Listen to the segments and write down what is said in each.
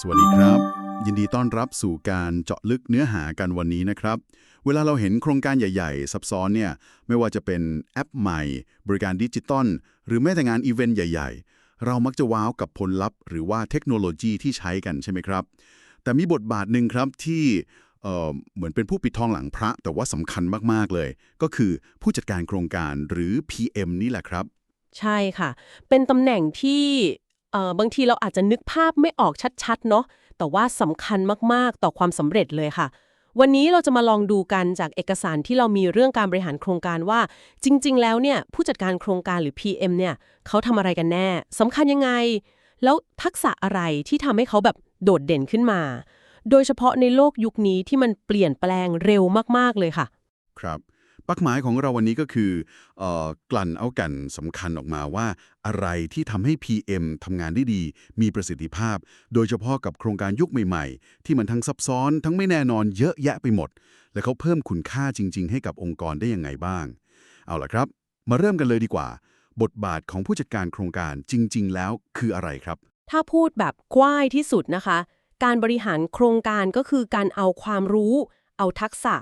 สวัสดีครับ ยินดีต้อนรับสู่การเจาะลึกเนื้อหากันวันนี้นะครับ เวลาเราเห็นโครงการใหญ่ ๆ ซับซ้อนเนี่ยไม่ว่าจะเป็นแอปใหม่ บริการดิจิตอลหรือแม้แต่งานอีเวนต์ใหญ่ ๆ เรามักจะว้าวกับผลลัพธ์ หรือว่าเทคโนโลยีที่ใช้กันใช่ไหมครับ แต่มีบทบาทหนึ่งครับที่เเหมือนเป็นผู้ปิดทองหลังพระ แต่ว่าสำคัญมาก ๆ เลย ก็คือผู้จัดการโครงการหรือ PM นี่แหละครับ ใช่ค่ะ เป็นตำแหน่งที่เอ่อบางทีเราอาจจะนึกภาพไม่ออกชัดๆ เนาะแต่ว่าสำคัญมากๆ ต่อความสำเร็จเลยค่ะ วันนี้เราจะมาลองดูกันจากเอกสารที่เรามีเรื่องการบริหารโครงการว่า จริง ๆ แล้วเนี่ยผู้จัดการโครงการหรือ PM เนี่ยเขาทำอะไรกันแน่สำคัญยังไง แล้วทักษะอะไรที่ทำให้เขาแบบโดดเด่นขึ้นมา โดยเฉพาะในโลกยุคนี้ที่มันเปลี่ยนแปลงเร็วมากๆเลยค่ะ ครับ ปักหมายของเราวันนี้ก็คือออกลั่นเอากันสำคัญออกมาว่า อะไรที่ทำให้ PM ทำงานได้ดี มีประสิทธิภาพ โดยเฉพาะกับโครงการยุคใหม่ๆ ที่มันทั้งซับซ้อนทั้งไม่แน่นอนเยอะแยะไปหมด และเขาเพิ่มคุณค่าจริง ๆ ให้กับองค์กรได้ยังไงบ้าง เอาล่ะครับ มาเริ่มกันเลยดีกว่า บทบาทของผู้จัดการโครงการจริง ๆ แล้วคืออะไรครับ ถ้าพูดแบบกว้ายที่สุดนะคะ การบริหารโครงการก็คือการเอาความรู้ เอาทักษะ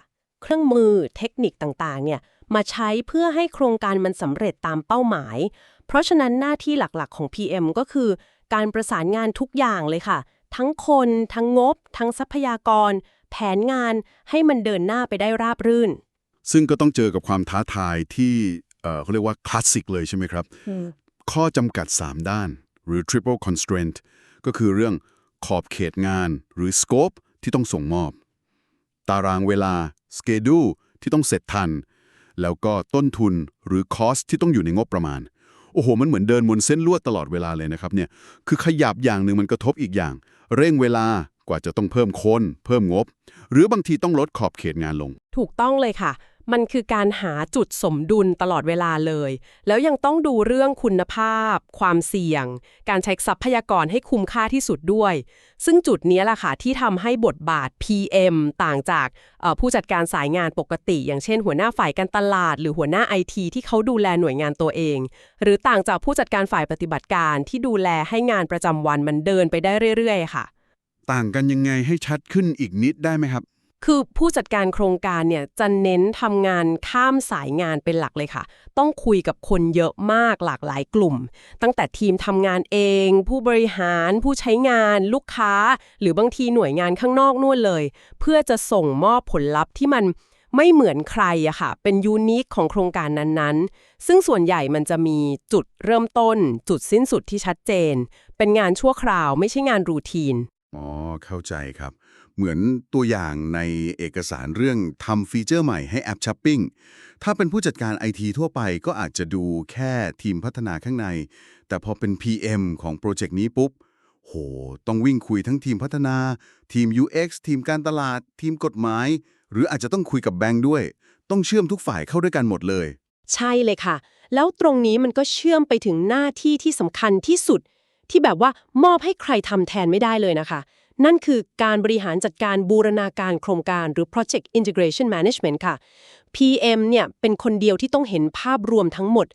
เครื่องมือเทคนิคต่างๆเนี่ยมาใช้เพื่อให้โครงการมันสำเร็จตามเป้าหมาย เพราะฉะนั้นหน้าที่หลักๆของ PM ก็คือ การประสานงานทุกอย่างเลยค่ะ ทั้งคน ทั้งงบ ทั้งทรัพยากร แผนงานให้มันเดินหน้าไปได้ราบรื่น ซึ่งก็ต้องเจอกับความท้าทายที่เอ่อเขาเรียกว่าคลาสสิกเลยใช่ไหมครับ ข้อจำกัด 3 ด้าน หรือ triple constraint ก็คือเรื่องขอบเขตงานหรือ scope ที่ต้องส่งมอบ ตารางเวลา สเกดูที่ต้องเสร็จทัน แล้วก็ต้นทุนหรือคอสที่ต้องอยู่ในงบประมาณ โอ้โห มันเหมือนเดินบนเส้นลวดตลอดเวลาเลยนะครับเนี่ย คือขยับอย่างหนึ่งมันกระทบอีกอย่าง เร่งเวลากว่าจะต้องเพิ่มคน เพิ่มงบ หรือบางทีต้องลดขอบเขตงานลง ถูกต้องเลยค่ะ มันคือการหาจุดสมดุลตลอดเวลาเลย แล้วยังต้องดูเรื่องคุณภาพ ความเสี่ยง การใช้ทรัพยากรให้คุ้มค่าที่สุดด้วย ซึ่งจุดนี้แหละค่ะที่ทำให้บทบาท PM ต่างจากผู้จัดการสายงานปกติ อย่างเช่น หัวหน้าฝ่ายการตลาด หรือหัวหน้า IT ที่เขาดูแลหน่วยงานตัวเอง หรือต่างจากผู้จัดการฝ่ายปฏิบัติการที่ดูแลให้งานประจำวันมันเดินไปได้เรื่อย ๆ ค่ะ ต่างกันยังไงให้ชัดขึ้นอีกนิดได้ไหมครับ คือผู้จัดการโครงการเนี่ยจะเน้นทำงานข้ามสายงานเป็นหลักเลยค่ะ ต้องคุยกับคนเยอะมากหลากหลายกลุ่ม ตั้งแต่ทีมทำงานเอง ผู้บริหารผู้ใช้งาน ลูกค้า หรือบางทีหน่วยงานข้างนอกนู่นเลย เพื่อจะส่งมอบผลลัพธ์ที่มันไม่เหมือนใครอะค่ะ เป็นยูนิคของโครงการนั้นๆ ซึ่งส่วนใหญ่มันจะมีจุดเริ่มต้น จุดสิ้นสุดที่ชัดเจน เป็นงานชั่วคราวไม่ใช่งานรูทีน อ๋อ เข้าใจครับ เหมือนตัวอย่างในเอกสารเรื่องทำฟีเจอร์ใหม่ให้แอปช้อปปิ้ง ถ้าเป็นผู้จัดการไอทีทั่วไปก็อาจจะดูแค่ทีมพัฒนาข้างใน แต่พอเป็น PM ของโปรเจกต์นี้ปุ๊บ โห ต้องวิ่งคุยทั้งทีมพัฒนา ทีม UX ทีมการตลาด ทีมกฎหมาย หรืออาจจะต้องคุยกับแบงค์ด้วย ต้องเชื่อมทุกฝ่ายเข้าด้วยกันหมดเลย ใช่เลยค่ะ แล้วตรงนี้มันก็เชื่อมไปถึงหน้าที่ที่สำคัญที่สุด ที่แบบว่ามอบให้ใครทำแทนไม่ได้เลยนะคะ นั่นคือการบริหารจัดการบูรณาการโครงการหรือ Project Integration Management ค่ะ PM เนี่ยเป็นคนเดียวที่ต้องเห็นภาพรวมทั้งหมด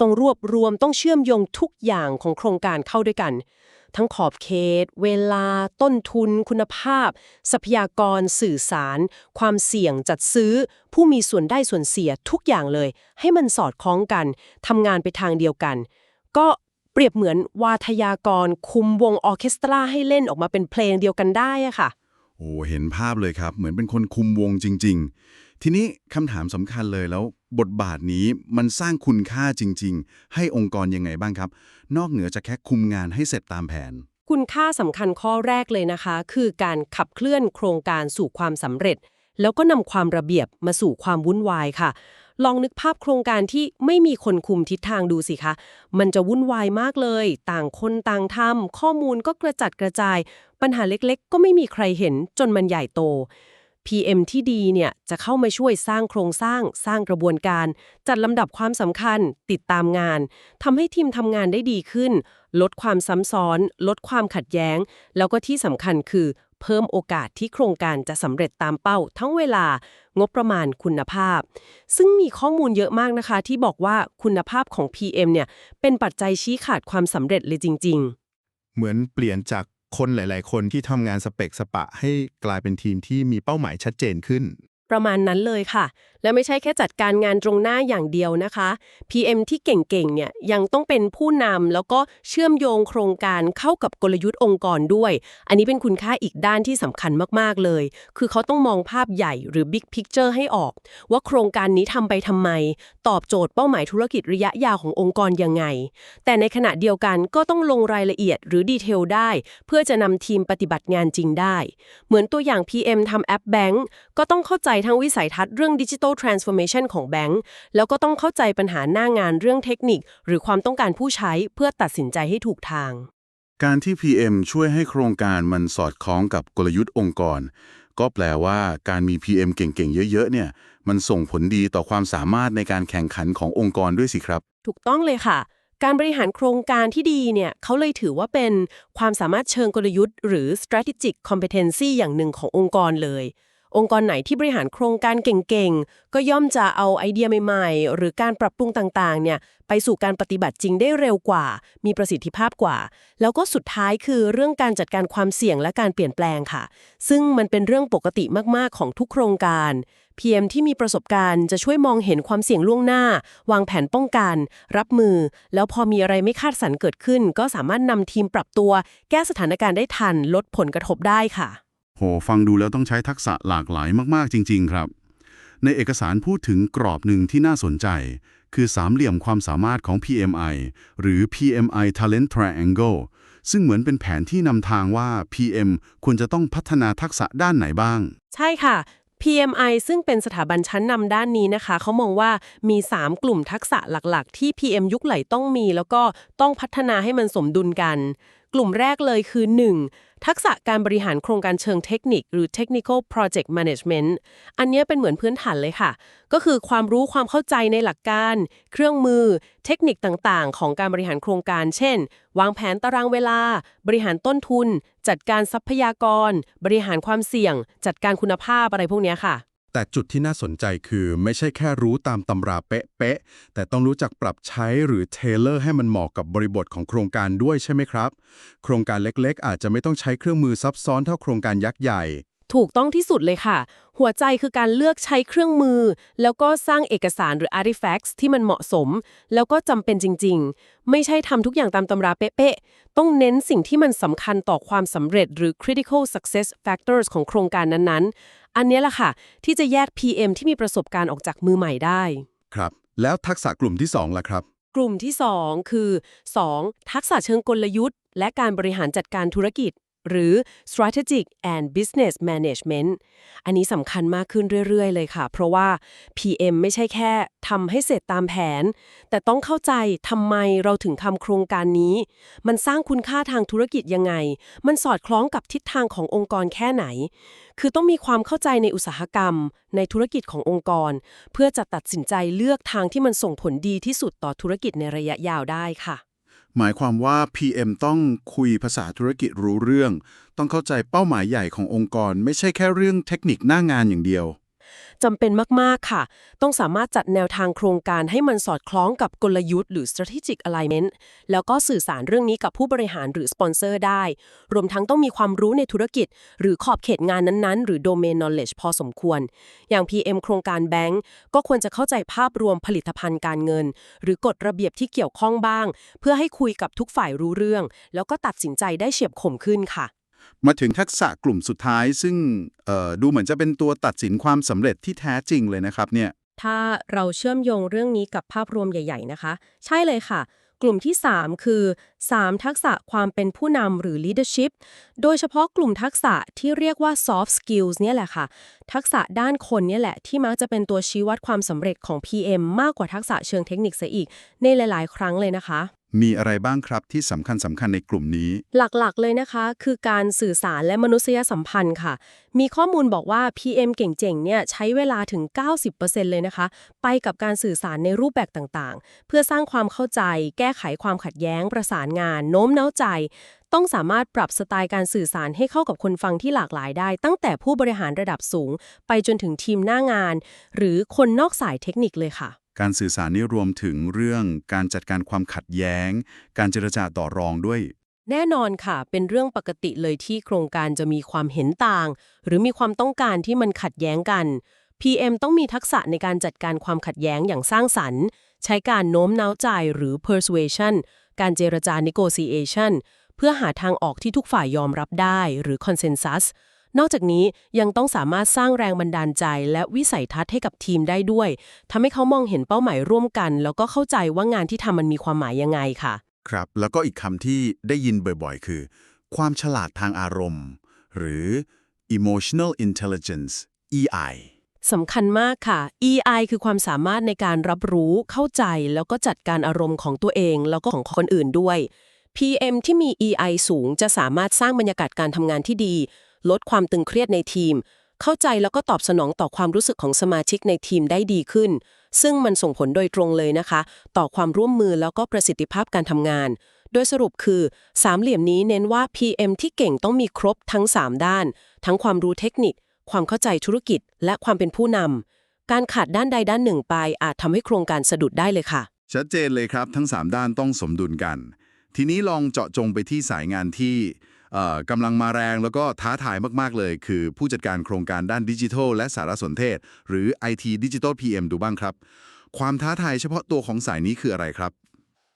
ต้องรวบรวมต้องเชื่อมโยงทุกอย่างของโครงการเข้าด้วยกัน ทั้งขอบเขต เวลา ต้นทุน คุณภาพ ทรัพยากร สื่อสาร ความเสี่ยงจัดซื้อ ผู้มีส่วนได้ส่วนเสียทุกอย่างเลย ให้มันสอดคล้องกันทำงานไปทางเดียวกัน ก็ เปรียบเหมือนวาทยากร คุมวงออร์เคสตราให้เล่นออกมาเป็นเพลงเดียวกันได้อะค่ะ โอ้เห็นภาพเลยครับ เหมือนเป็นคนคุมวงจริง ๆ ทีนี้คำถามสำคัญเลยแล้ว บทบาทนี้มันสร้างคุณค่าจริง ๆ ให้องค์กรยังไงบ้างครับ นอกเหนือจากแค่คุมงานให้เสร็จตามแผน คุณค่าสำคัญข้อแรกเลยนะคะ คือการขับเคลื่อนโครงการสู่ความสำเร็จ แล้วก็นำความระเบียบมาสู่ความวุ่นวายค่ะ ลองนึกภาพโครงการที่ไม่มีคนคุมทิศทางดูสิคะ มันจะวุ่นวายมากเลย ต่างคนต่างทำข้อมูลก็กระจัดกระจาย ปัญหาเล็กๆ ก็ไม่มีใครเห็นจนมันใหญ่โต PM ที่ดีเนี่ยจะเข้ามาช่วยสร้างโครงสร้าง สร้างกระบวนการ จัดลำดับความสำคัญ ติดตามงานทำให้ทีมทำงานได้ดีขึ้น ลดความซ้ำซ้อน ลดความขัดแย้ง แล้วก็ที่สำคัญคือ เพิ่มโอกาสที่โครงการจะสำเร็จตามเป้า ทั้งเวลางบประมาณคุณภาพ ซึ่งมีข้อมูลเยอะมากนะคะ ที่บอกว่าคุณภาพของ PM เนี่ยเป็นปัจจัยชี้ขาดความสำเร็จเลยจริง ๆ เหมือนเปลี่ยนจากคนหลาย ๆ คนที่ทำงานสเปกสปะ ให้กลายเป็นทีมที่มีเป้าหมายชัดเจนขึ้น ประมาณนั้นเลยค่ะ และไม่ใช่แค่จัดการงานตรงหน้าอย่างเดียวนะคะ PM ที่เก่งๆเนี่ยยังต้องเป็นผู้นำแล้วก็เชื่อมโยงโครงการเข้ากับกลยุทธ์องค์กรด้วย อันนี้เป็นคุณค่าอีกด้านที่สำคัญมากๆเลย คือเขาต้องมองภาพใหญ่หรือ Big Picture ให้ออก ว่าโครงการนี้ทำไปทำไม ตอบโจทย์เป้าหมายธุรกิจระยะยาวขององค์กรยังไง แต่ในขณะเดียวกันก็ต้องลงรายละเอียดหรือดีเทลได้ เพื่อจะนำทีมปฏิบัติงานจริงได้ เหมือนตัวอย่าง PM ทำแอปแบงก์ก็ต้องเข้าใจทั้งวิสัยทัศน์เรื่องดิจิทัลทรานส์ฟอร์เมชันของแบงก์แล้วก็ต้องเข้าใจปัญหาหน้างานเรื่องเทคนิค หรือความต้องการผู้ใช้เพื่อตัดสินใจให้ถูกทาง การที่ PM ช่วยให้โครงการมันสอดคล้องกับกลยุทธ์องค์กร ก็แปลว่าการมี PM เก่งๆ เยอะๆเนี่ยมันส่งผลดีต่อความสามารถในการแข่งขันขององค์กรด้วยสิครับ ถูกต้องเลยค่ะการบริหารโครงการที่ดีเนี่ยเขาเลยถือว่าเป็นความสามารถเชิงกลยุทธ์ หรือ strategic competency อย่างหนึ่งขององค์กรเลย องค์กรไหนที่บริหารโครงการเก่งๆ ก็ย่อมจะเอาไอเดียใหม่ๆ หรือการปรับปรุงต่างๆ เนี่ยไปสู่การปฏิบัติจริงได้เร็วกว่า มีประสิทธิภาพกว่า แล้วก็สุดท้ายคือเรื่องการจัดการความเสี่ยงและการเปลี่ยนแปลงค่ะ ซึ่งมันเป็นเรื่องปกติมากๆของทุกโครงการ PM ที่มีประสบการณ์จะช่วยมองเห็นความเสี่ยงล่วงหน้า วางแผนป้องกัน รับมือ แล้วพอมีอะไรไม่คาดฝันเกิดขึ้น ก็สามารถนำทีมปรับตัว แก้สถานการณ์ได้ทัน ลดผลกระทบได้ค่ะ โหฟังดูแล้วต้องใช้ทักษะหลากหลายมากๆจริง ๆ ครับ ในเอกสารพูดถึงกรอบหนึ่งที่น่าสนใจ คือสามเหลี่ยมความสามารถของ PMI หรือ PMI Talent Triangle ซึ่งเหมือนเป็นแผนที่นำทางว่า PM ควรจะต้องพัฒนาทักษะด้านไหนบ้าง ใช่ค่ะ PMI ซึ่งเป็นสถาบันชั้นนำด้านนี้นะคะ เขามองว่ามี 3 กลุ่มทักษะหลักๆ ที่ PM ยุคไหลต้องมี แล้วก็ต้องพัฒนาให้มันสมดุลกัน กลุ่มแรกเลยคือ 1. ทักษะการบริหารโครงการเชิงเทคนิค หรือ Technical Project Management อันนี้เป็นเหมือนพื้นฐานเลยค่ะ ก็คือความรู้ความเข้าใจในหลักการ เครื่องมือ เทคนิคต่างๆ ของการบริหารโครงการ เช่น วางแผนตารางเวลา บริหารต้นทุน จัดการทรัพยากร บริหารความเสี่ยง จัดการคุณภาพอะไรพวกนี้ค่ะ แต่จุดที่น่าสนใจคือไม่ใช่แค่รู้ตามตำราเป๊ะๆ แต่ต้องรู้จักปรับใช้หรือเทเลอร์ให้มันเหมาะกับบริบทของโครงการด้วยใช่ไหมครับ โครงการเล็กๆ อาจจะไม่ต้องใช้เครื่องมือซับซ้อนเท่าโครงการยักษ์ใหญ่ ถูกต้องที่สุดเลยค่ะ หัวใจคือการเลือกใช้เครื่องมือ แล้วก็สร้างเอกสารหรือ artifacts ที่มันเหมาะสม แล้วก็จำเป็นจริง ๆ ไม่ใช่ทำทุกอย่างตามตำราเป๊ะๆ ต้องเน้นสิ่งที่มันสำคัญต่อความสำเร็จหรือ critical success factors ของโครงการนั้นๆ อันเนี้ยแหละค่ะ ที่จะแยก PM ที่มีประสบการณ์ออกจากมือใหม่ได้ ครับ แล้วทักษะกลุ่มที่2ล่ะครับ กลุ่มที่ 2 คือ 2. ทักษะเชิงกลยุทธ์ และการบริหารจัดการธุรกิจ หรือ strategic and business management อันนี้สำคัญมากขึ้นเรื่อย ๆ เลยค่ะ เพราะว่า PM ไม่ใช่แค่ทำให้เสร็จตามแผน แต่ต้องเข้าใจทำไมเราถึงทำโครงการนี้ มันสร้างคุณค่าทางธุรกิจยังไง มันสอดคล้องกับทิศทางขององค์กรแค่ไหน คือต้องมีความเข้าใจในอุตสาหกรรม ในธุรกิจขององค์กร เพื่อจะตัดสินใจเลือกทางที่มันส่งผลดีที่สุดต่อธุรกิจในระยะยาวได้ค่ะ หมายความว่า PM ต้องคุยภาษาธุรกิจรู้เรื่อง ต้องเข้าใจเป้าหมายใหญ่ขององค์กร ไม่ใช่แค่เรื่องเทคนิคหน้างานอย่างเดียว จำเป็นมาก ๆ ค่ะ ต้องสามารถจัดแนวทางโครงการให้มันสอดคล้องกับกลยุทธ์หรือ strategic alignment แล้วก็สื่อสารเรื่องนี้กับผู้บริหารหรือสปอนเซอร์ได้ รวมทั้งต้องมีความรู้ในธุรกิจ หรือขอบเขตงานนั้น ๆ หรือ domain knowledge พอสมควร อย่าง PM โครงการแบงก์ก็ควรจะเข้าใจภาพรวมผลิตภัณฑ์การเงิน หรือกฎระเบียบที่เกี่ยวข้องบ้าง เพื่อให้คุยกับทุกฝ่ายรู้เรื่อง แล้วก็ตัดสินใจได้เฉียบคมขึ้นค่ะ มาถึงทักษะกลุ่มสุดท้ายซึ่งดูเหมือนจะเป็นตัวตัดสินความสำเร็จที่แท้จริงเลยนะครับเนี่ยถ้าเราเชื่อมโยงเรื่องนี้กับภาพรวมใหญ่ ๆ นะคะ ใช่เลยค่ะ กลุ่มที่ 3 คือ 3 ทักษะความเป็นผู้นำหรือ leadership โดยเฉพาะกลุ่มทักษะที่เรียกว่า soft skills เนี่ยแหละค่ะ ทักษะด้านคนเนี่ยแหละ ที่มักจะเป็นตัวชี้วัดความสำเร็จของ PM มากกว่าทักษะเชิงเทคนิคซะอีก ในหลาย ๆ ครั้งเลยนะคะ มีอะไรบ้างครับที่สำคัญสำคัญในกลุ่มนี้ หลักๆ เลยนะคะ คือการสื่อสารและมนุษยสัมพันธ์ค่ะ มีข้อมูลบอกว่า PM เก่งๆ เนี่ยใช้เวลาถึง 90%เลยนะคะ ไปกับการสื่อสารในรูปแบบต่างๆ เพื่อสร้างความเข้าใจ แก้ไขความขัดแย้ง ประสานงาน โน้มน้าวใจ ต้องสามารถปรับสไตล์การสื่อสารให้เข้ากับคนฟังที่หลากหลายได้ ตั้งแต่ผู้บริหารระดับสูง ไปจนถึงทีมหน้างาน หรือคนนอกสายเทคนิคเลยค่ะ การสื่อสารนี่รวมถึงเรื่องการจัดการความขัดแย้ง การเจรจาต่อรองด้วย แน่นอนค่ะ เป็นเรื่องปกติเลยที่โครงการจะมีความเห็นต่าง หรือมีความต้องการที่มันขัดแย้งกัน PM ต้องมีทักษะในการจัดการความขัดแย้งอย่างสร้างสรรค์ ใช้การโน้มน้าวใจหรือ persuasion การเจรจา negotiation เพื่อหาทางออกที่ทุกฝ่ายยอมรับได้หรือ consensus นอกจากนี้ยังต้องสามารถสร้างแรงบันดาลใจ และวิสัยทัศน์ให้กับทีมได้ด้วยทำให้เขามองเห็นเป้าหมายร่วมกัน แล้วก็เข้าใจว่างานที่ทำมันมีความหมายยังไงค่ะ ครับ แล้วก็อีกคำที่ได้ยินบ่อยๆ คือ ความฉลาดทางอารมณ์ หรือ emotional intelligence EI สำคัญมากค่ะ EI คือความสามารถในการรับรู้ เข้าใจ แล้วก็จัดการอารมณ์ของตัวเอง แล้วก็ของคนอื่นด้วย PM ที่มี EI สูงจะสามารถสร้างบรรยากาศการทำงานที่ดี ลดความตึงเครียดในทีม เข้าใจแล้วก็ตอบสนองต่อความรู้สึกของสมาชิกในทีมได้ดีขึ้น ซึ่งมันส่งผลโดยตรงเลยนะคะ ต่อความร่วมมือแล้วก็ประสิทธิภาพการทำงาน โดยสรุปคือสามเหลี่ยมนี้เน้นว่า PM ที่เก่งต้องมีครบทั้ง 3 ด้าน ทั้งความรู้เทคนิค ความเข้าใจธุรกิจ และความเป็นผู้นำการขาดด้านใดด้านหนึ่งไป อาจทำให้โครงการสะดุดได้เลยค่ะ ชัดเจนเลยครับ ทั้ง 3 ด้านต้องสมดุลกัน ทีนี้ลองเจาะจงไปที่สายงานที่ กำลังมาแรงแล้วก็ท้าทายมาก ๆ เลย คือผู้จัดการโครงการด้านดิจิทัลและสารสนเทศ หรือ IT Digital PM ดูบ้างครับ ความท้าทายเฉพาะตัวของสายนี้คืออะไรครับ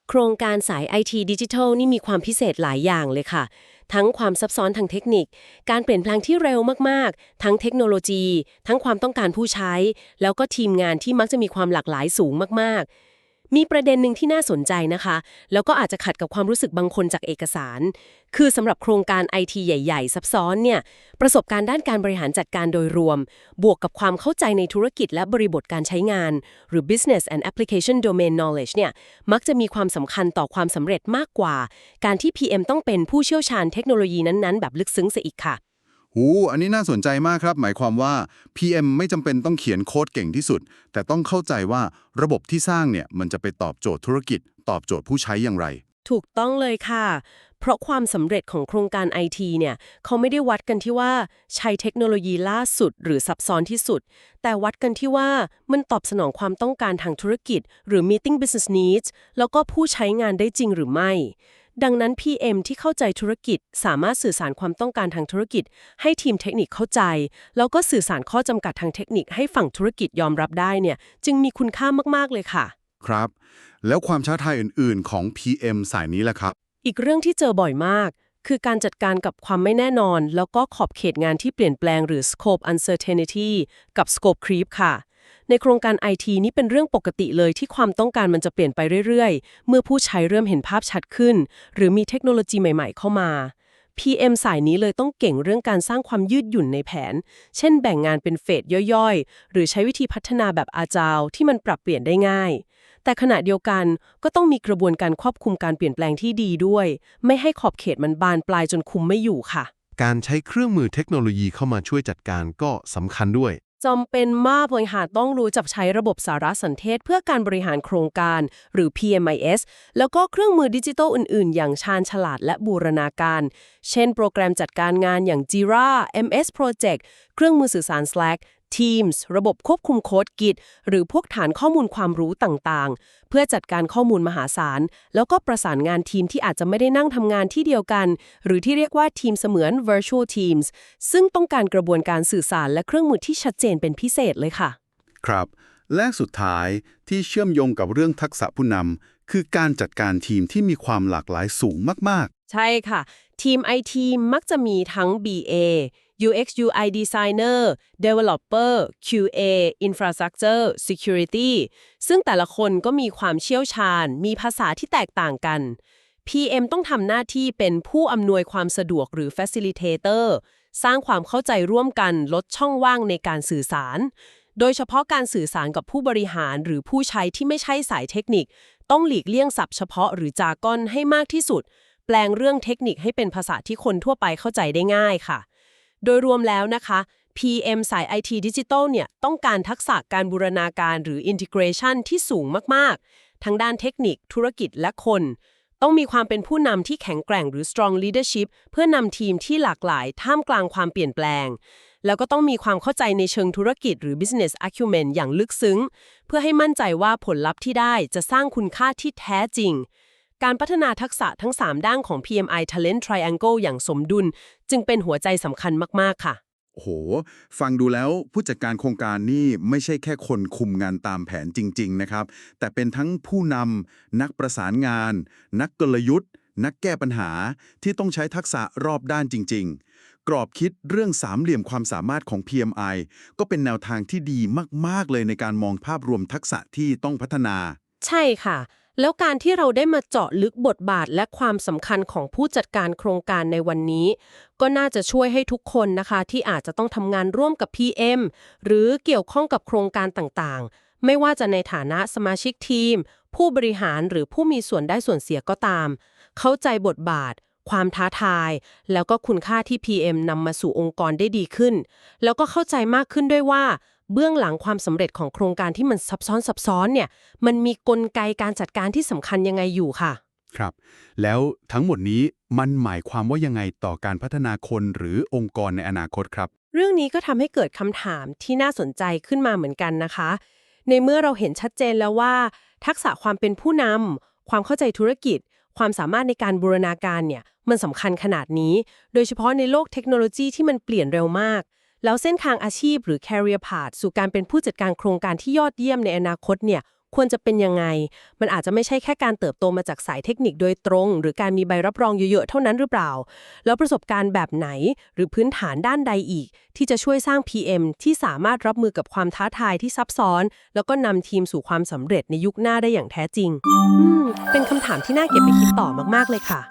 โครงการสาย IT ดิจิทัลนี่มีความพิเศษหลายอย่างเลยค่ะ ทั้งความซับซ้อนทางเทคนิค การเปลี่ยนแปลงที่เร็วมาก ๆ ทั้งเทคโนโลยี ทั้งความต้องการผู้ใช้ แล้วก็ทีมงานที่มักจะมีความหลากหลายสูงมาก ๆ มีประเด็นหนึ่งที่น่าสนใจนะคะ แล้วก็อาจจะขัดกับความรู้สึกบางคนจากเอกสาร คือสำหรับโครงการ IT ใหญ่ ๆ ซับซ้อนเนี่ยประสบการณ์ด้านการบริหารจัดการโดยรวม บวกกับความเข้าใจในธุรกิจและบริบทการใช้งาน หรือ business and application domain knowledge เนี่ยมักจะมีความสำคัญต่อความสำเร็จมากกว่า การที่ PM ต้องเป็นผู้เชี่ยวชาญเทคโนโลยีนั้นๆ แบบลึกซึ้งซะอีกค่ะ หูอันนี้น่าสนใจมากครับ หมายความว่า PM ไม่จำเป็นต้องเขียนโค้ดเก่งที่สุด แต่ต้องเข้าใจว่าระบบที่สร้างเนี่ยมันจะไปตอบโจทย์ธุรกิจ ตอบโจทย์ผู้ใช้อย่างไร ถูกต้องเลยค่ะ เพราะความสำเร็จของโครงการ IT เนี่ย เขาไม่ได้วัดกันที่ว่าใช้เทคโนโลยีล่าสุด หรือซับซ้อนที่สุด แต่วัดกันที่ว่ามันตอบสนองความต้องการทางธุรกิจ หรือ meeting business needs แล้วก็ผู้ใช้งานได้จริงหรือไม่ ดังนั้น PM ที่เข้าใจธุรกิจ สามารถสื่อสารความต้องการทางธุรกิจ ให้ทีมเทคนิคเข้าใจ แล้วก็สื่อสารข้อจำกัดทางเทคนิคให้ฝั่งธุรกิจยอมรับได้เนี่ยจึงมีคุณค่ามากๆเลยค่ะ ครับ แล้วความท้าทายอื่น ๆ ของ PM สายนี้ล่ะครับ อีกเรื่องที่เจอบ่อยมาก คือการจัดการกับความไม่แน่นอน แล้วก็ขอบเขตงานที่เปลี่ยนแปลงหรือ scope uncertainty กับ scope creep ค่ะ ในโครงการ IT นี่เป็นเรื่องปกติเลยที่ความต้องการมันจะเปลี่ยนไปเรื่อยๆ เมื่อผู้ใช้เริ่มเห็นภาพชัดขึ้น หรือมีเทคโนโลยีใหม่ๆ เข้ามา PM สายนี้เลยต้องเก่งเรื่องการสร้างความยืดหยุ่นในแผน เช่นแบ่งงานเป็นเฟสย่อยๆ หรือใช้วิธีพัฒนาแบบอาจาวที่มันปรับเปลี่ยนได้ง่าย แต่ขณะเดียวกันก็ต้องมีกระบวนการควบคุมการเปลี่ยนแปลงที่ดีด้วย ไม่ให้ขอบเขตมันบานปลายจนคุมไม่อยู่ค่ะ การใช้เครื่องมือเทคโนโลยีเข้ามาช่วยจัดการก็สำคัญด้วย จำเป็นมากบริหารต้องรู้จักใช้ระบบสารสนเทศ เพื่อการบริหารโครงการ หรือ PMIS แล้วก็เครื่องมือดิจิทัลอื่น ๆ อย่างชาญฉลาดและบูรณาการ เช่น โปรแกรมจัดการงานอย่าง Jira MS Project เครื่องมือสื่อสาร Slack Teams ระบบควบคุมโค้ด Git หรือพวกฐานข้อมูลความรู้ต่างๆ เพื่อจัดการข้อมูลมหาศาล แล้วก็ประสานงานทีมที่อาจจะไม่ได้นั่งทำงานที่เดียวกัน หรือที่เรียกว่าทีมเสมือน virtual teams ซึ่งต้องการกระบวนการสื่อสารและเครื่องมือที่ชัดเจนเป็นพิเศษเลยค่ะ ครับ และสุดท้ายที่เชื่อมโยงกับเรื่องทักษะผู้นำคือการจัดการทีมที่มีความหลากหลายสูงมากใช่ค่ะ ทีม IT มักจะมีทั้ง BA UX UI Designer Developer QA Infrastructure Security ซึ่งแต่ละคนก็มีความเชี่ยวชาญ มีภาษาที่แตกต่างกัน PM ต้องทำหน้าที่เป็นผู้อำนวยความสะดวกหรือ Facilitator สร้างความเข้าใจร่วมกันลดช่องว่างในการสื่อสาร โดยเฉพาะการสื่อสารกับผู้บริหารหรือผู้ใช้ที่ไม่ใช่สายเทคนิค ต้องหลีกเลี่ยงศัพท์เฉพาะหรือจากอนให้มากที่สุด แปลงเรื่องเทคนิคให้เป็นภาษาที่คนทั่วไปเข้าใจได้ง่ายค่ะ โดยรวมแล้วนะคะ PM สาย IT ดิจิทัลเนี่ยต้องการทักษะการบูรณาการหรือ Integration ที่สูงมาก ๆ ทั้งด้านเทคนิค ธุรกิจและคน ต้องมีความเป็นผู้นำที่แข็งแกร่งหรือ strong leadership เพื่อนำทีมที่หลากหลายท่ามกลางความเปลี่ยนแปลง แล้วก็ต้องมีความเข้าใจในเชิงธุรกิจหรือ business acumen อย่างลึกซึ้ง เพื่อให้มั่นใจว่าผลลัพธ์ที่ได้จะสร้างคุณค่าที่แท้จริง การพัฒนาทักษะทั้ง 3 ด้านของ PMI Talent Triangle อย่างสมดุล จึงเป็นหัวใจสำคัญมาก ๆ ค่ะโอ้โห ฟังดูแล้วผู้จัดการโครงการนี่ไม่ใช่แค่คนคุมงานตามแผนจริง ๆ นะครับ แต่เป็นทั้งผู้นำนักประสานงาน นักกลยุทธ์ นักแก้ปัญหาที่ต้องใช้ทักษะรอบด้านจริง ๆ กรอบคิดเรื่องสามเหลี่ยมความสามารถของ PMI ก็เป็นแนวทางที่ดีมาก ๆ เลยในการมองภาพรวมทักษะที่ต้องพัฒนา ใช่ค่ะ แล้วการที่เราได้มาเจาะลึกบทบาทและความสำคัญของผู้จัดการโครงการในวันนี้ ก็น่าจะช่วยให้ทุกคนนะคะ ที่อาจจะต้องทำงานร่วมกับ PM หรือเกี่ยวข้องกับโครงการต่างๆ ไม่ว่าจะในฐานะสมาชิกทีม ผู้บริหารหรือผู้มีส่วนได้ส่วนเสียก็ตาม เข้าใจบทบาท ความท้าทาย แล้วก็คุณค่าที่ PM นำมาสู่องค์กรได้ดีขึ้น แล้วก็เข้าใจมากขึ้นด้วยว่า เบื้องหลังความสำเร็จของโครงการที่มันซับซ้อนซับซ้อนเนี่ยมันมีกลไกการจัดการที่สำคัญยังไงอยู่ค่ะ ครับ แล้วทั้งหมดนี้มันหมายความว่ายังไงต่อการพัฒนาคนหรือองค์กรในอนาคตครับ เรื่องนี้ก็ทำให้เกิดคำถามที่น่าสนใจขึ้นมาเหมือนกันนะคะ ในเมื่อเราเห็นชัดเจนแล้วว่า ทักษะความเป็นผู้นำความเข้าใจธุรกิจ ความสามารถในการบูรณาการเนี่ยมันสำคัญขนาดนี้ โดยเฉพาะในโลกเทคโนโลยีที่มันเปลี่ยนเร็วมาก แล้วเส้นทางอาชีพหรือ career path สู่การเป็นผู้จัดการโครงการที่ยอดเยี่ยมในอนาคตเนี่ยควรจะเป็นยังไง มันอาจจะไม่ใช่แค่การเติบโตมาจากสายเทคนิคโดยตรง หรือการมีใบรับรองเยอะๆ เท่านั้นหรือเปล่า แล้วประสบการณ์แบบไหนหรือพื้นฐานด้านใดอีก ที่จะช่วยสร้าง PM ที่สามารถรับมือกับความท้าทายที่ซับซ้อน แล้วก็นำทีมสู่ความสำเร็จในยุคหน้าได้อย่างแท้จริง เป็นคำถามที่น่าเก็บไปคิดต่อมากๆเลยค่ะ